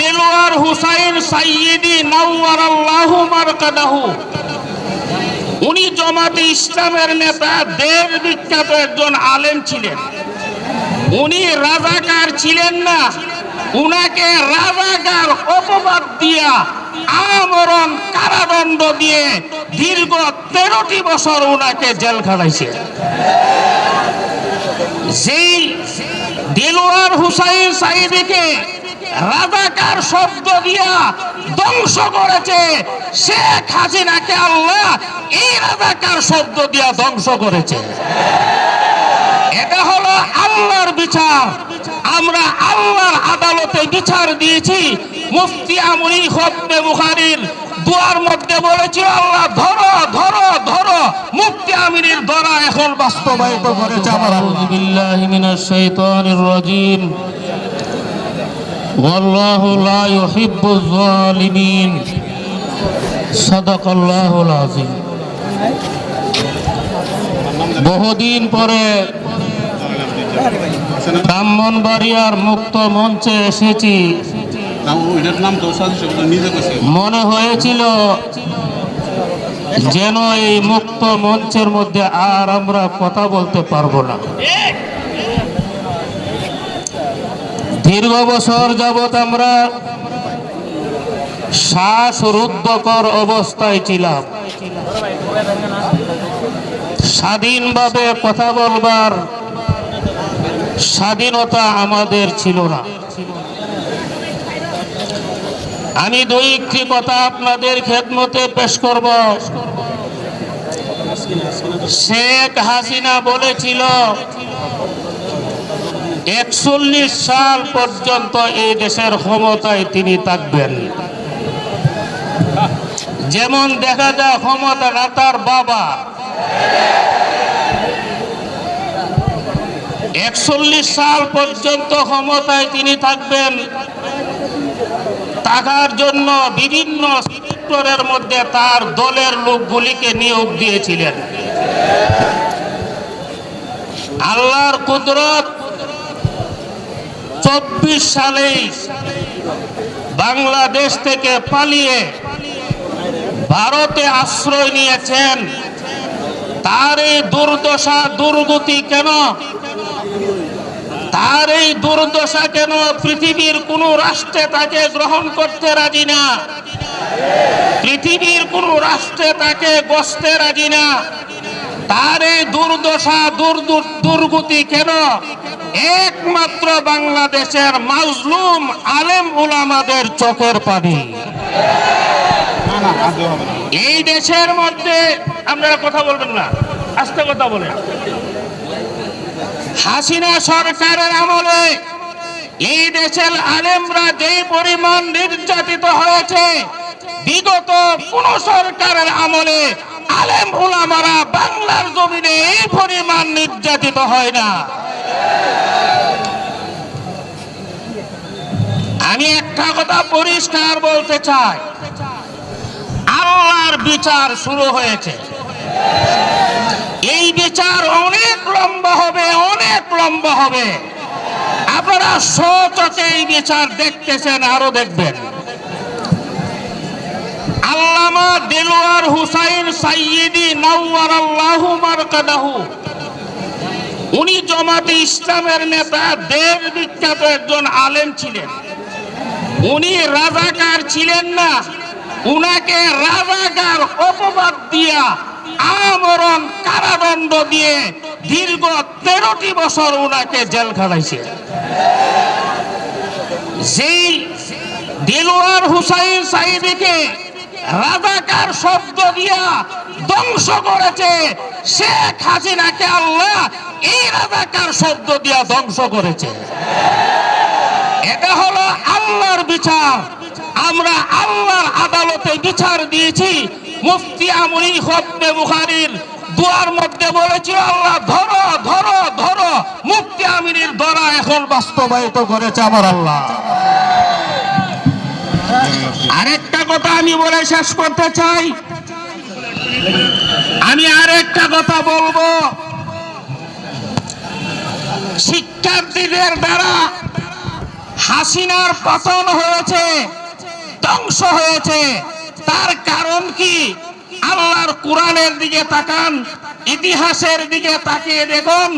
দেলোয়ার হুসাইন সাইয়িদি নাওয়ার আল্লাহু মারকাদাহু। উনি জমাতে ইসলামের নেতা দেব বিখ্যাত একজন আলেম ছিলেন। উনি রাজাকার ছিলেন না, উনাকে রাজাকার অপবাদ দিয়া আমরণ কারাদণ্ড দিয়ে দীর্ঘ তেরোটি বছর উনাকে জেল খাটাইছে। যেই দিলওয়ার হুসাইন সাইদিকে রাজাকার শব্দ দিয়া ধ্বংস করেছে। শেখ হাসিনাকে আল্লাহ এই রাজাকার শব্দ দিয়া ধ্বংস করেছে। এটা হলো আল্লাহর বিচার। আমরা আল্লাহর আদালতে বিচার দিয়েছি। মুফতি আমি হব্বে মুখারির দুয়ার মধ্যে বলেছি আল্লাহ, ধরো ধরো ধরো। মুফতি আমিরের দ্বারা এখন বাস্তবায়িত করেছে আমার আল্লাহ। والله لا يحب الظالمين صدق الله العظيم বহুদিন পরে ব্রাহ্মণবাড়িয়ার মুক্ত মঞ্চে এসেছি নাম ওইটার নাম তো সাজেশ ওটা নিজে কইছে মনে হয়েছিল যেন এই মুক্ত মঞ্চের মধ্যে আর আমরা কথা বলতে পারবো না দীর্ঘ বছর যাবৎ আমরা শ্বাসরুদ্ধকর অবস্থায় ছিলাম। স্বাধীনভাবে কথা বলবার স্বাধীনতা আমাদের ছিল না। আমি দুই একটি কথা আপনাদের খেদমতে পেশ করব। শেখ হাসিনা বলেছিল একচল্লিশ সাল পর্যন্ত এই দেশের ক্ষমতায় তিনি থাকবেন। যেমন দেখা যায় ক্ষমতা তার বাবা। একচল্লিশ সাল পর্যন্ত ক্ষমতায় তিনি থাকবেন। থাকার জন্য বিভিন্ন সেক্টরের মধ্যে তার দলের লোকগুলিকে নিয়োগ দিয়েছিলেন। আল্লাহর কুদরত চব্বিশ সালেই বাংলাদেশ থেকে পালিয়ে ভারতে আশ্রয় নিয়েছেন। তার এই দুর্দশা, দুর্গতি কেন? তার এই দুর্দশা কেন পৃথিবীর কোন রাষ্ট্রে তাকে গ্রহণ করতে রাজি না? পৃথিবীর কোন রাষ্ট্রে তাকে গস্তে রাজি না? তার এই দুর্দশা দুর্গতি কেন? একমাত্র বাংলাদেশের মাজলুম আলেম উলামাদের চোখের পানি। এই দেশের মধ্যে আপনারা কথা বলবেন না আস্তে কথা বলেন। হাসিনা সরকারের আমলে এই দেশের আলেমরা যে পরিমাণ নির্যাতিত হয়েছে বিগত কোন সরকারের আমলে আলেম ওলামারা বাংলার জমিনে এই পরিমাণ নির্যাতিত হয় না। আমি একটা কথা পরিষ্কার বলতে চাই। আল্লাহর বিচার শুরু হয়েছে। এই বিচার অনেক লম্বা হবে, অনেক লম্বা হবে। আপনারা সচকে এই বিচার দেখতেছেন, আরও দেখবেন। আল্লামা দেলোয়ার হুসাইন সাইয়িদি নাওয়ার আল্লাহু মারকাদাহু। উনি জমাতে ইসলামের নেতা, দেব বিখ্যাত একজন আলেম ছিলেন। উনি রাজাকার ছিলেন না। উনাকে রাজাকার অপবাদ দিয়া আমরণ কারাদণ্ড দিয়ে দীর্ঘ তেরোটি বছর উনাকে জেল খাটাইছে। যেই দিলওয়ার হুসাইন সাইদিকে রাজাকার শব্দ দিয়া ধ্বংস করেছে শেখ হাসিনাকে আল্লাহ এই রাজাকার শব্দ দিয়া ধ্বংস করেছে। এটা হলো আল্লাহর বিচার। আমরা আল্লাহর আদালতে বিচার দিয়েছি। মুফতি আমরি খতবে বুখারীর দুয়ার মধ্যে বলেছিল, আল্লাহ, ধরো ধরো ধরো। মুফতি আমিনীর ধরা এখন বাস্তবায়িত করেছে আমার আল্লাহ। আরেকটা কথা আমি বলে শেষ করতে চাই আমি আরেকটা কথা বলব। শিক্ষার্থীদের দ্বারা হাসিনার পতন হয়েছে, ধ্বংস হয়েছে। তার কারণ কি? আল্লাহর কোরআনের দিকে তাকান, ইতিহাসের দিকে তাকিয়ে দেখুন।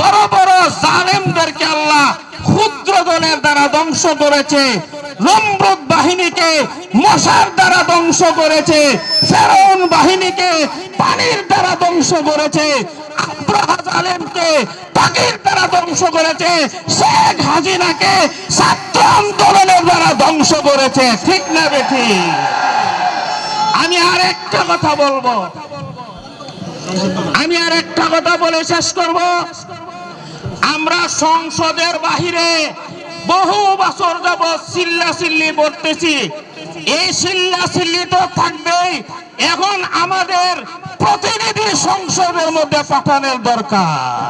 বড় বড় জালেমদেরকে আল্লাহ ক্ষুদ্র দলের দ্বারা ধ্বংস করেছে। নমরুদ বাহিনীকে মশার দ্বারা ধ্বংস করেছে, ফেরাউন বাহিনীকে পানির দ্বারা ধ্বংস করেছে পাখির দ্বারা ধ্বংস করেছে, শেখ আন্দোলনের দ্বারা ধ্বংস করেছে। ঠিক না আমি আর একটা কথা বলব। আমি আর একটা কথা বলে শেষ করব। আমরা সংসদের বাহিরে বহু বছর যাব চিল্লা চিল্লি করতেছি এই চিল্লা চিল্লি তো থাকবেই। এখন আমাদের প্রতিনিধি সংসদের মধ্যে পাঠানোর দরকার।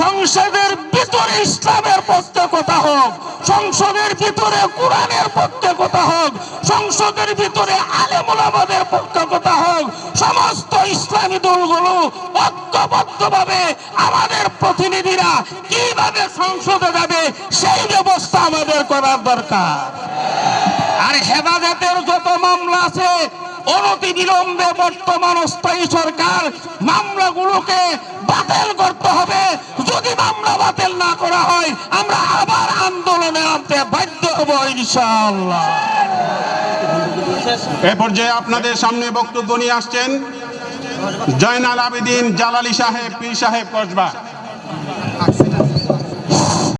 সংসদের ভিতরে ইসলামের পক্ষে কথা হোক, সংসদের ভিতরে কোরআনের পক্ষে কথা হোক, সংসদের ভিতরে আলেমুলামাদের পক্ষে কথা হোক সমস্ত ইসলামী দলগুলো ঐক্যবদ্ধভাবে আমাদের প্রতিনিধিরা কীভাবে সংসদে যাবে সেই ব্যবস্থা আমাদের করার দরকার। আর হেফাজতের যত মামলা আছে, অনতি বিলম্বে বর্তমান অস্থায়ী সরকার মামলাগুলোকে বাতিল করতে হবে। যদি মামলা বাতিল না করা হয়, আমরা আবার আন্দোলনে নামতে বাধ্য হব ইনশাআল্লাহ। এ পর্যায়ে আপনাদের সামনে বক্তব্য নিয়ে আসছেন জয়নাল আবেদিন জালালি সাহেব, পীর সাহেব কসবা।